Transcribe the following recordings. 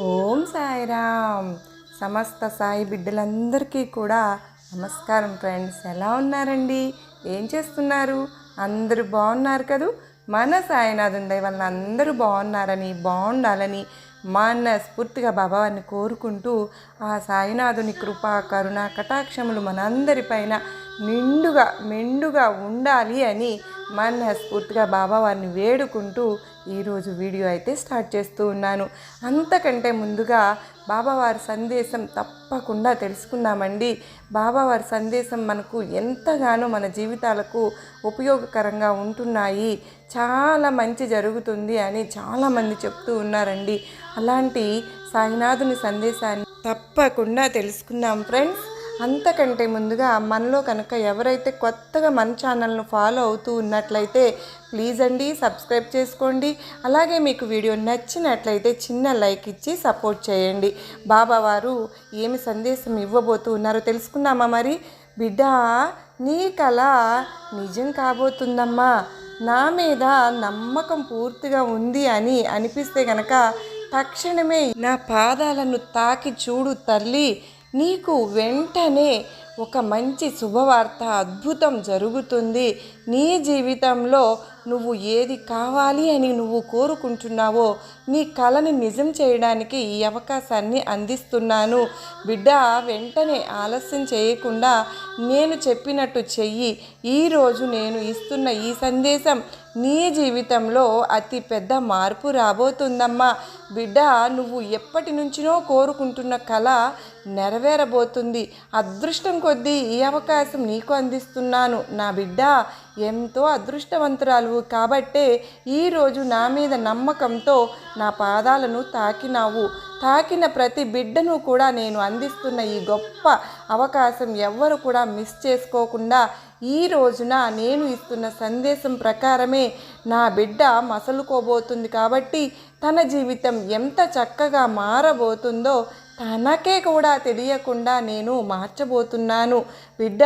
ఓం సాయిరామ్. సమస్త సాయి బిడ్డలందరికీ కూడా నమస్కారం ఫ్రెండ్స్. ఎలా ఉన్నారండి? ఏం చేస్తున్నారు? అందరూ బాగున్నారు కదూ? మన సాయినాథం దయ వలన అందరూ బాగున్నారని బాగుండాలని మనస్ఫూర్తిగా బాబావారిని కోరుకుంటూ ఆ సాయినాథుని కృప కరుణ కటాక్షములు మనందరిపైన నిండుగా మెండుగా ఉండాలి అని మనస్ఫూర్తిగా బాబావారిని వేడుకుంటూ ఈరోజు వీడియో అయితే స్టార్ట్ చేస్తూ ఉన్నాను. అంతకంటే ముందుగా బాబావారి సందేశం తప్పకుండా తెలుసుకుందామండి. బాబావారి సందేశం మనకు ఎంతగానో మన జీవితాలకు ఉపయోగకరంగా ఉంటున్నాయి. చాలా మంచి జరుగుతుంది అని చాలామంది చెప్తూ ఉన్నారండి. అలాంటి సాయినాథుని సందేశాన్ని తప్పకుండా తెలుసుకుందాం ఫ్రెండ్స్. అంతకంటే ముందుగా మనలో కనుక ఎవరైతే కొత్తగా మన ఛానల్ను ఫాలో అవుతూ ఉన్నట్లయితే ప్లీజ్ అండి సబ్స్క్రైబ్ చేసుకోండి. అలాగే మీకు వీడియో నచ్చినట్లయితే చిన్న లైక్ ఇచ్చి సపోర్ట్ చేయండి. బాబా వారు ఏమి సందేశం ఇవ్వబోతూ ఉన్నారో తెలుసుకుందామా మరి? బిడ్డ నీ కళ నిజం కాబోతుందమ్మా. నా మీద నమ్మకం పూర్తిగా ఉంది అని అనిపిస్తే గనక తక్షణమే నా పాదాలను తాకి చూడు తల్లి. నీకు వెంటనే ఒక మంచి శుభవార్త అద్భుతం జరుగుతుంది. నీ జీవితంలో నువ్వు ఏది కావాలి అని నువ్వు కోరుకుంటున్నావో నీ కళని నిజం చేయడానికి ఈ అవకాశాన్ని అందిస్తున్నాను. బిడ్డ వెంటనే ఆలస్యం చేయకుండా నేను చెప్పినట్టు చెయ్యి. ఈరోజు నేను ఇస్తున్న ఈ సందేశం నీ జీవితంలో అతి పెద్ద మార్పు రాబోతుందమ్మా. బిడ్డ నువ్వు ఎప్పటి నుంచినో కోరుకుంటున్న కళ నెరవేరబోతుంది. అదృష్టం కొద్దీ ఈ అవకాశం నీకు అందిస్తున్నాను. నా బిడ్డ ఎంతో అదృష్టవంతురాలు కాబట్టే ఈరోజు నా మీద నమ్మకంతో నా పాదాలను తాకినావు. తాకిన ప్రతి బిడ్డను కూడా నేను అందిస్తున్న ఈ గొప్ప అవకాశం ఎవ్వరు కూడా మిస్ చేసుకోకుండా ఈ రోజున నేను ఇస్తున్న సందేశం ప్రకారమే నా బిడ్డ మసలుకోబోతుంది కాబట్టి తన జీవితం ఎంత చక్కగా మారబోతుందో తనకే కూడా తెలియకుండా నేను మార్చబోతున్నాను. బిడ్డ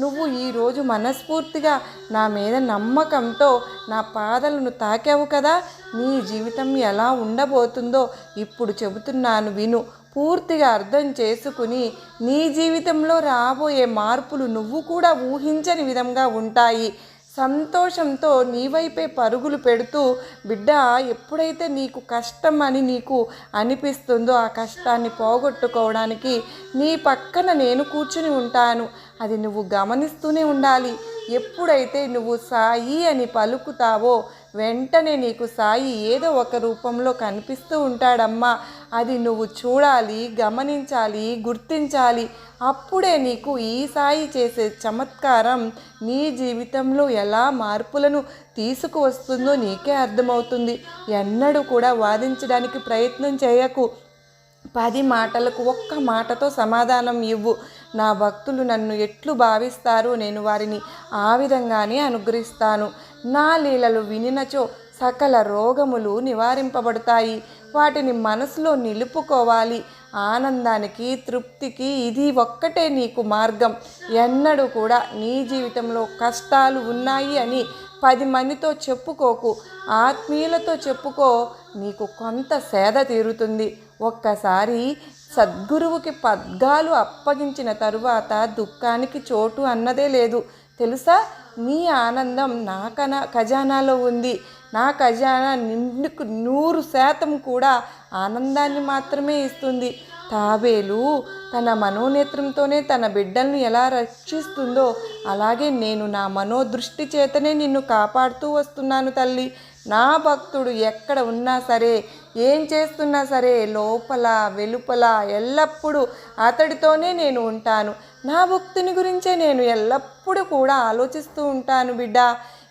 నువ్వు ఈరోజు మనస్ఫూర్తిగా నా మీద నమ్మకంతో నా పాదలను తాకావు కదా? నీ జీవితం ఎలా ఉండబోతుందో ఇప్పుడు చెబుతున్నాను విను. పూర్తిగా అర్థం చేసుకుని నీ జీవితంలో రాబోయే మార్పులు నువ్వు కూడా ఊహించని విధంగా ఉంటాయి. సంతోషంతో నీ వైపే పరుగులు పెడుతూ బిడ్డ ఎప్పుడైతే నీకు కష్టం అని నీకు అనిపిస్తుందో ఆ కష్టాన్ని పోగొట్టుకోవడానికి నీ పక్కన నేను కూర్చుని ఉంటాను. అది నువ్వు గమనిస్తూనే ఉండాలి. ఎప్పుడైతే నువ్వు సాయి అని పలుకుతావో వెంటనే నీకు సాయి ఏదో ఒక రూపంలో కనిపిస్తూ ఉంటాడమ్మా. అది నువ్వు చూడాలి గమనించాలి గుర్తించాలి. అప్పుడే నీకు ఈ సాయి చేసే చమత్కారం నీ జీవితంలో ఎలా మార్పులను తీసుకువస్తుందో నీకే అర్థమవుతుంది. ఎన్నడూ కూడా వాదించడానికి ప్రయత్నం చేయకు. పది మాటలకు ఒక్క మాటతో సమాధానం ఇవ్వు. నా భక్తులు నన్ను ఎట్లు భావిస్తారో నేను వారిని ఆ విధంగానే అనుగ్రహిస్తాను. నా లీలలు వినినచో సకల రోగములు నివారింపబడతాయి. వాటిని మనసులో నిలుపుకోవాలి. ఆనందానికి తృప్తికి ఇది ఒక్కటే నీకు మార్గం. ఎన్నడూ కూడా నీ జీవితంలో కష్టాలు ఉన్నాయి అని పది మందితో చెప్పుకోకు. ఆత్మీయులతో చెప్పుకో నీకు కొంత సేద తీరుతుంది. ఒక్కసారి సద్గురువుకి పద్గాలు అప్పగించిన తరువాత దుఃఖానికి చోటు అన్నదే లేదు. తెలుసా? నీ ఆనందం నా కన ఖజానాలో ఉంది. నా ఖజానా నిండుకు నూరు శాతం కూడా ఆనందాన్ని మాత్రమే ఇస్తుంది. తాబేలు తన మనోనేత్రంతోనే తన బిడ్డలను ఎలా రక్షిస్తుందో అలాగే నేను నా మనోదృష్టి చేతనే నిన్ను కాపాడుతూ వస్తున్నాను తల్లి. నా భక్తుడు ఎక్కడ ఉన్నా సరే ఏం చేస్తున్నా సరే లోపల వెలుపల ఎల్లప్పుడూ అతడితోనే నేను ఉంటాను. నా భక్తుని గురించే నేను ఎల్లప్పుడూ కూడా ఆలోచిస్తూ ఉంటాను బిడ్డ.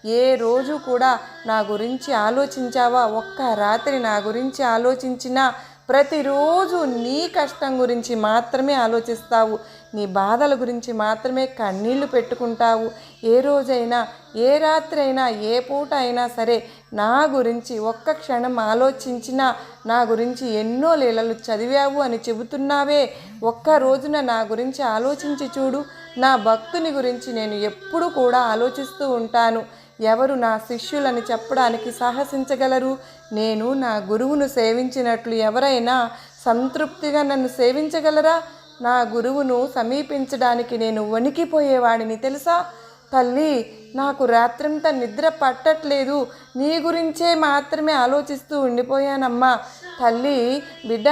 ఏ రోజు కూడా నా గురించి ఆలోచించావా? ఒక్క రాత్రి నా గురించి ఆలోచించినా ప్రతిరోజు నీ కష్టం గురించి మాత్రమే ఆలోచిస్తావు. నీ బాధల గురించి మాత్రమే కన్నీళ్ళు పెట్టుకుంటావు. ఏ రోజైనా ఏ రాత్రి అయినా ఏ పూట అయినా సరే నా గురించి ఒక్క క్షణం ఆలోచించినా నా గురించి ఎన్నో లీలలు చదివావు అని చెబుతున్నావే. ఒక్క రోజున నా గురించి ఆలోచించి చూడు. నా భక్తుని గురించి నేను ఎప్పుడు కూడా ఆలోచిస్తూ ఉంటాను. ఎవరు నా శిష్యులని చెప్పడానికి సాహసించగలరు? నేను నా గురువును సేవించినట్లు ఎవరైనా సంతృప్తిగా నన్ను సేవించగలరా? నా గురువును సమీపించడానికి నేను వణికిపోయేవాడిని తెలుసా? తల్లి నాకు రాత్రంతా నిద్ర పట్టట్లేదు. నీ గురించే మాత్రమే ఆలోచిస్తూ ఉండిపోయానమ్మా. తల్లి బిడ్డ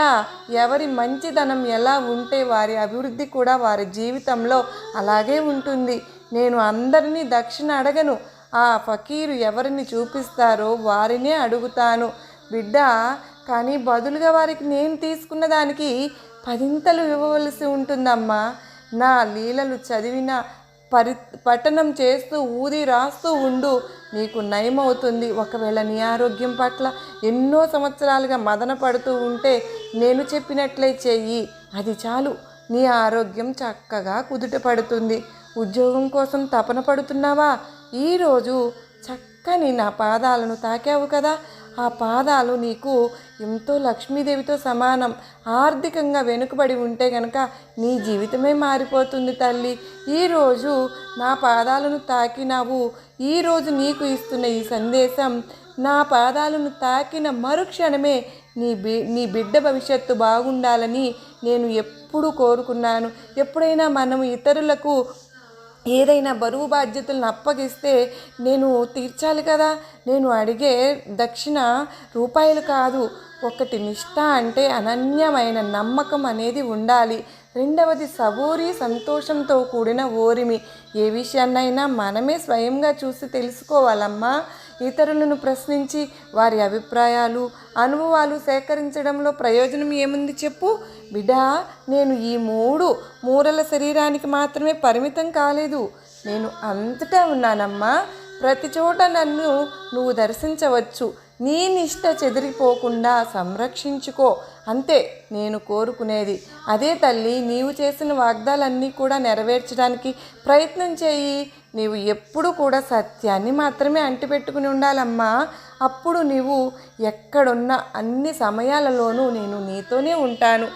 ఎవరి మంచిదనం ఎలా ఉంటే వారి అభివృద్ధి కూడా వారి జీవితంలో అలాగే ఉంటుంది. నేను అందరినీ దక్షిణ అడగను. ఆ ఫకీరు ఎవరిని చూపిస్తారో వారినే అడుగుతాను. బిడ్డ కానీ బదులుగా వారికి నేను తీసుకున్న దానికి పదింతలు ఇవ్వవలసి ఉంటుందమ్మా. నా లీలలు చదివిన పరి పఠనం చేస్తూ ఊది రాస్తూ ఉండు. నీకు నయమవుతుంది. ఒకవేళ నీ ఆరోగ్యం పట్ల ఎన్నో సంవత్సరాలుగా మదన పడుతూ ఉంటే నేను చెప్పినట్లే చెయ్యి. అది చాలు. నీ ఆరోగ్యం చక్కగా కుదుట పడుతుంది. ఉద్యోగం కోసం తపన పడుతున్నావా? ఈరోజు చక్కని నా పాదాలను తాకావు కదా. ఆ పాదాలు నీకు ఎంతో లక్ష్మీదేవితో సమానం. ఆర్థికంగా వెనుకబడి ఉంటే గనక నీ జీవితమే మారిపోతుంది తల్లి. ఈరోజు నా పాదాలను తాకినావు. ఈరోజు నీకు ఇస్తున్న ఈ సందేశం నా పాదాలను తాకిన మరుక్షణమే నీ బి నీ బిడ్డ భవిష్యత్తు బాగుండాలని నేను ఎప్పుడు కోరుకున్నాను. ఎప్పుడైనా మనం ఇతరులకు ఏదైనా బరువు బాధ్యతలను అప్పగిస్తే నేను తీర్చాలి కదా? నేను అడిగే దక్షిణ రూపాయలు కాదు. ఒకటి నిష్ఠ అంటే అనన్యమైన నమ్మకం అనేది ఉండాలి. రెండవది సబూరి సంతోషంతో కూడిన ఓరిమి. ఏ విషయాన్నైనా మనమే స్వయంగా చూసి తెలుసుకోవాలమ్మా. ఇతరులను ప్రశ్నించి వారి అభిప్రాయాలు అనుభవాలు సేకరించడంలో ప్రయోజనం ఏముంది చెప్పు? బిడా నేను ఈ మూడు మూరల శరీరానికి మాత్రమే పరిమితం కాలేదు. నేను అంతటా ఉన్నానమ్మా. ప్రతి చోట నన్ను నువ్వు దర్శించవచ్చు. నీ నిష్ట చెదిరిపోకుండా సంరక్షించుకో. అంతే నేను కోరుకునేది. అదే తల్లి నీవు చేసిన వాగ్దాలన్నీ కూడా నెరవేర్చడానికి ప్రయత్నం చేయి. నీవు ఎప్పుడు కూడా సత్యాన్ని మాత్రమే అంటిపెట్టుకుని ఉండాలమ్మా. అప్పుడు నీవు ఎక్కడున్న అన్ని సమయాలలోనూ నేను నీతోనే ఉంటాను.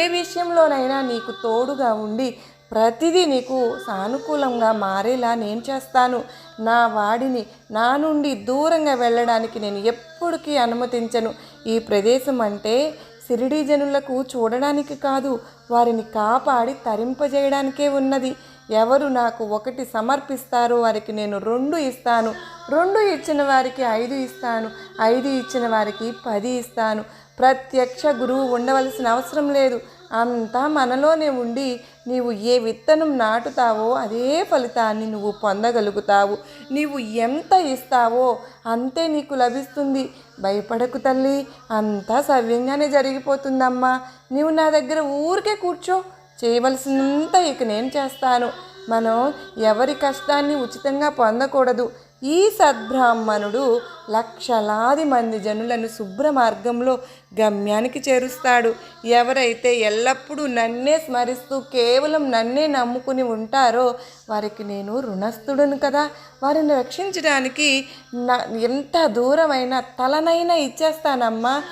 ఏ విషయంలోనైనా నీకు తోడుగా ఉండి ప్రతిదీ నీకు సానుకూలంగా మారేలా నేను చేస్తాను. నా వాడిని నా నుండి దూరంగా వెళ్ళడానికి నేను ఎప్పటికీ అనుమతించను. ఈ ప్రదేశం అంటే సిరిడి జనులకు చూడడానికి కాదు వారిని కాపాడి తరింపజేయడానికే ఉన్నది. ఎవరు నాకు ఒకటి సమర్పిస్తారో వారికి నేను రెండు ఇస్తాను. రెండు ఇచ్చిన వారికి ఐదు ఇస్తాను. ఐదు ఇచ్చిన వారికి పది ఇస్తాను. ప్రత్యక్ష గురువు ఉండవలసిన అవసరం లేదు. అంతా మనలోనే ఉండి నీవు ఏ విత్తనం నాటుతావో అదే ఫలితాన్ని నువ్వు పొందగలుగుతావు. నీవు ఎంత ఇస్తావో అంతే నీకు లభిస్తుంది. భయపడకు తల్లి. అంతా సవ్యంగానే జరిగిపోతుందమ్మా. నీవు నా దగ్గర ఊరికే కూర్చో. చేయవలసినంత ఇక నేను చేస్తాను. మనం ఎవరి కష్టాన్ని ఉచితంగా పొందకూడదు. ఈ సద్బ్రాహ్మణుడు లక్షలాది మంది జనులను శుభ్ర మార్గంలో గమ్యానికి చేరుస్తాడు. ఎవరైతే ఎల్లప్పుడూ నన్నే స్మరిస్తూ కేవలం నన్నే నమ్ముకుని ఉంటారో వారికి నేను రుణస్థుడును కదా. వారిని రక్షించడానికి నా ఎంత దూరమైన తలనైనా ఇచ్చేస్తానమ్మా.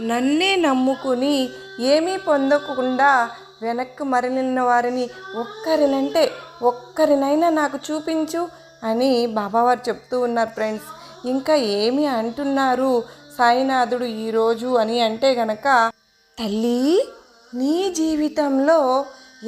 నన్నే నమ్ముకుని ఏమీ పొందకుండా వెనక్కు మరలిన వారిని ఒక్కరినంటే ఒక్కరినైనా నాకు చూపించు అని బాబావారు చెప్తూ ఉన్నారు ఫ్రెండ్స్. ఇంకా ఏమి అంటున్నారు? సాయినాథుడు ఈరోజు అని అంటే గనక తల్లి నీ జీవితంలో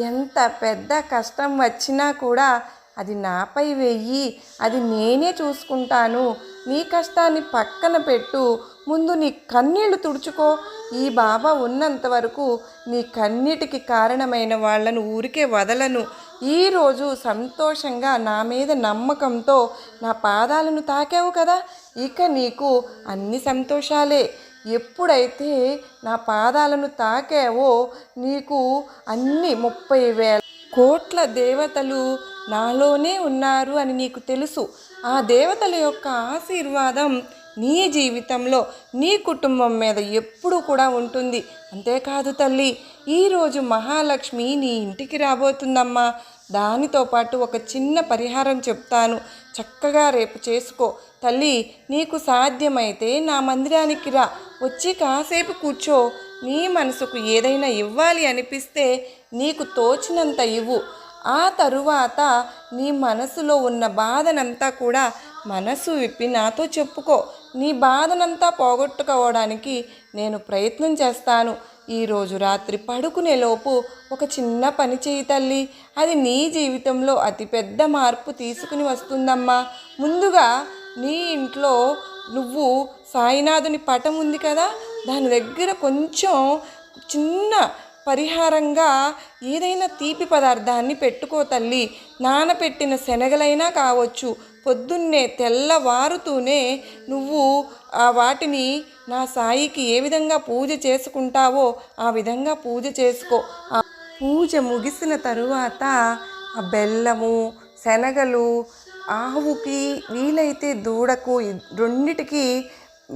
ఎంత పెద్ద కష్టం వచ్చినా కూడా అది నాపై వెయ్యి అది నేనే చూసుకుంటాను. నీ కష్టాన్ని పక్కన పెట్టు. ముందు నీ కన్నీళ్ళు తుడుచుకో. ఈ బాబా ఉన్నంత వరకు నీ కన్నీటికి కారణమైన వాళ్ళను ఊరికే వదలను. ఈరోజు సంతోషంగా నా మీద నమ్మకంతో నా పాదాలను తాకావు కదా. ఇక నీకు అన్ని సంతోషాలే. ఎప్పుడైతే నా పాదాలను తాకావో నీకు అన్ని ముప్పై వేల కోట్ల దేవతలు నాలోనే ఉన్నారు అని నీకు తెలుసు. ఆ దేవతల యొక్క ఆశీర్వాదం నీ జీవితంలో నీ కుటుంబం మీద ఎప్పుడు కూడా ఉంటుంది. అంతేకాదు తల్లి ఈరోజు మహాలక్ష్మి నీ ఇంటికి రాబోతుందమ్మా. దానితో పాటు ఒక చిన్న పరిహారం చెప్తాను. చక్కగా రేపు చేసుకో. తల్లి నీకు సాధ్యమైతే నా మందిరానికి రా. వచ్చి కాసేపు కూర్చో. నీ మనసుకు ఏదైనా ఇవ్వాలి అనిపిస్తే నీకు తోచినంత ఇవ్వు. ఆ తరువాత నీ మనసులో ఉన్న బాధనంతా కూడా మనసు విప్పి నాతో చెప్పుకో. నీ బాధనంతా పోగొట్టుకోవడానికి నేను ప్రయత్నం చేస్తాను. ఈరోజు రాత్రి పడుకునేలోపు ఒక చిన్న పని చేయి తల్లి. అది నీ జీవితంలో అతిపెద్ద మార్పు తీసుకుని వస్తుందమ్మా. ముందుగా నీ ఇంట్లో నువ్వు సాయినాథుని పటం ఉంది కదా? దాని దగ్గర కొంచెం చిన్న పరిహారంగా ఏదైనా తీపి పదార్థాన్ని పెట్టుకో తల్లి. నానపెట్టిన శనగలైనా కావచ్చు. పొద్దున్నే తెల్లవారుతూనే నువ్వు ఆ వాటిని నా సాయికి ఏ విధంగా పూజ చేసుకుంటావో ఆ విధంగా పూజ చేసుకో. ఆ పూజ ముగిసిన తరువాత ఆ బెల్లము శనగలు ఆవుకి వీలైతే దూడకు రెండిటికి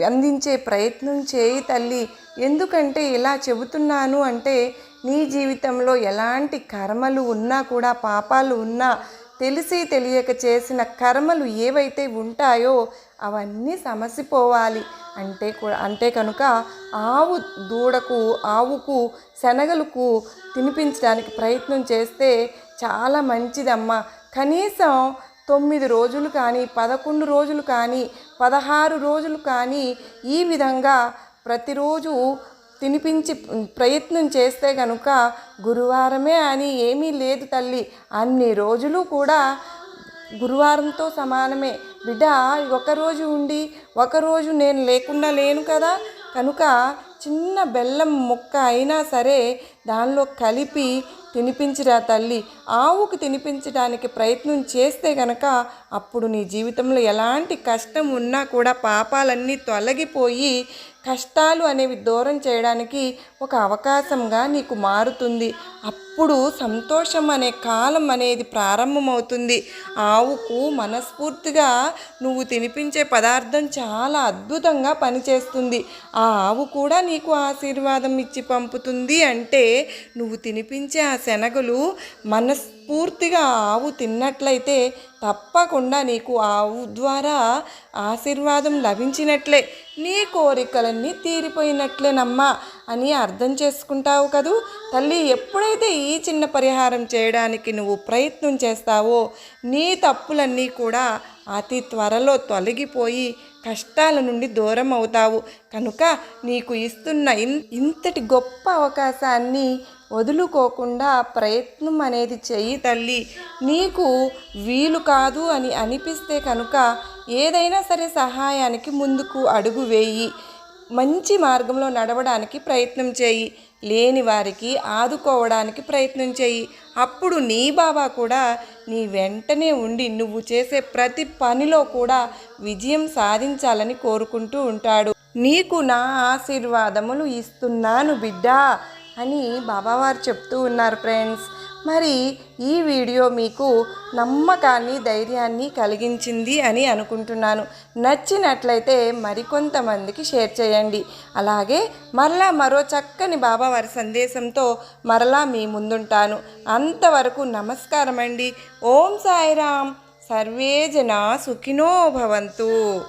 అందించే ప్రయత్నం చేయి తల్లి. ఎందుకంటే ఇలా చెబుతున్నాను అంటే నీ జీవితంలో ఎలాంటి కర్మలు ఉన్నా కూడా పాపాలు ఉన్నా తెలిసి తెలియక చేసిన కర్మలు ఏవైతే ఉంటాయో అవన్నీ సమసిపోవాలి. అంటే కూడా అంటే కనుక ఆవు దూడకు ఆవుకు శనగలకు తినిపించడానికి ప్రయత్నం చేస్తే చాలా మంచిదమ్మా. కనీసం తొమ్మిది రోజులు కానీ పదకొండు రోజులు కానీ పదహారు రోజులు కానీ ఈ విధంగా ప్రతిరోజు తినిపించి ప్రయత్నం చేస్తే కనుక గురువారమే అని ఏమీ లేదు తల్లి. అన్ని రోజులు కూడా గురువారంతో సమానమే. బిడ్డ ఒకరోజు ఉండి ఒకరోజు నేను లేకుండా లేను కదా. కనుక చిన్న బెల్లం ముక్క అయినా సరే దానిలో కలిపి తినిపించిరా తల్లి. ఆవుకు తినిపించడానికి ప్రయత్నం చేస్తే గనక అప్పుడు నీ జీవితంలో ఎలాంటి కష్టం ఉన్నా కూడా పాపాలన్నీ తొలగిపోయి కష్టాలు అనేవి దూరం చేయడానికి ఒక అవకాశంగా నీకు మారుతుంది. అప్పుడు సంతోషం అనే కాలం అనేది ప్రారంభమవుతుంది. ఆవుకు మనస్ఫూర్తిగా నువ్వు తినిపించే పదార్థం చాలా అద్భుతంగా పనిచేస్తుంది. ఆ ఆవు కూడా నీకు ఆశీర్వాదం ఇచ్చి పంపుతుంది అంటే నువ్వు తినిపించే ఆ శనగలు మన మనస్ఫూర్తిగా ఆవు తిన్నట్లయితే తప్పకుండా నీకు ఆవు ద్వారా ఆశీర్వాదం లభించినట్లే. నీ కోరికలన్నీ తీరిపోయినట్లేనమ్మా అని అర్థం చేసుకుంటావు కదూ? తల్లి ఎప్పుడైతే ఈ చిన్న పరిహారం చేయడానికి నువ్వు ప్రయత్నం చేస్తావో నీ తప్పులన్నీ కూడా అతి త్వరలో తొలగిపోయి కష్టాల నుండి దూరం అవుతావు కనుక నీకు ఇస్తున్న ఇన్ ఇంతటి గొప్ప అవకాశాన్ని వదులుకోకుండా ప్రయత్నం అనేది చెయ్యి తల్లి. నీకు వీలు కాదు అని అనిపిస్తే కనుక ఏదైనా సరే సహాయానికి ముందుకు అడుగు వేయి. మంచి మార్గంలో నడవడానికి ప్రయత్నం చేయి లేని వారికి ఆదుకోవడానికి ప్రయత్నం చేయి అప్పుడు నీ బాబా కూడా నీ వెంటనే ఉండి నువ్వు చేసే ప్రతి పనిలో కూడా విజయం సాధించాలని కోరుకుంటూ ఉంటాడు. నీకు నా ఆశీర్వాదములు ఇస్తున్నాను బిడ్డా. అని బాబావారు చెప్తూ ఉన్నారు ఫ్రెండ్స్. మరి ఈ వీడియో మీకు నమ్మకాన్ని ధైర్యాన్ని కలిగించింది అని అనుకుంటున్నాను. నచ్చినట్లయితే మరికొంతమందికి షేర్ చేయండి. అలాగే మరలా మరో చక్కని బాబావారి సందేశంతో మరలా మీ ముందుంటాను. అంతవరకు నమస్కారం అండి ఓం సాయిరామ్. సర్వే జనా సుఖినో భవంతు.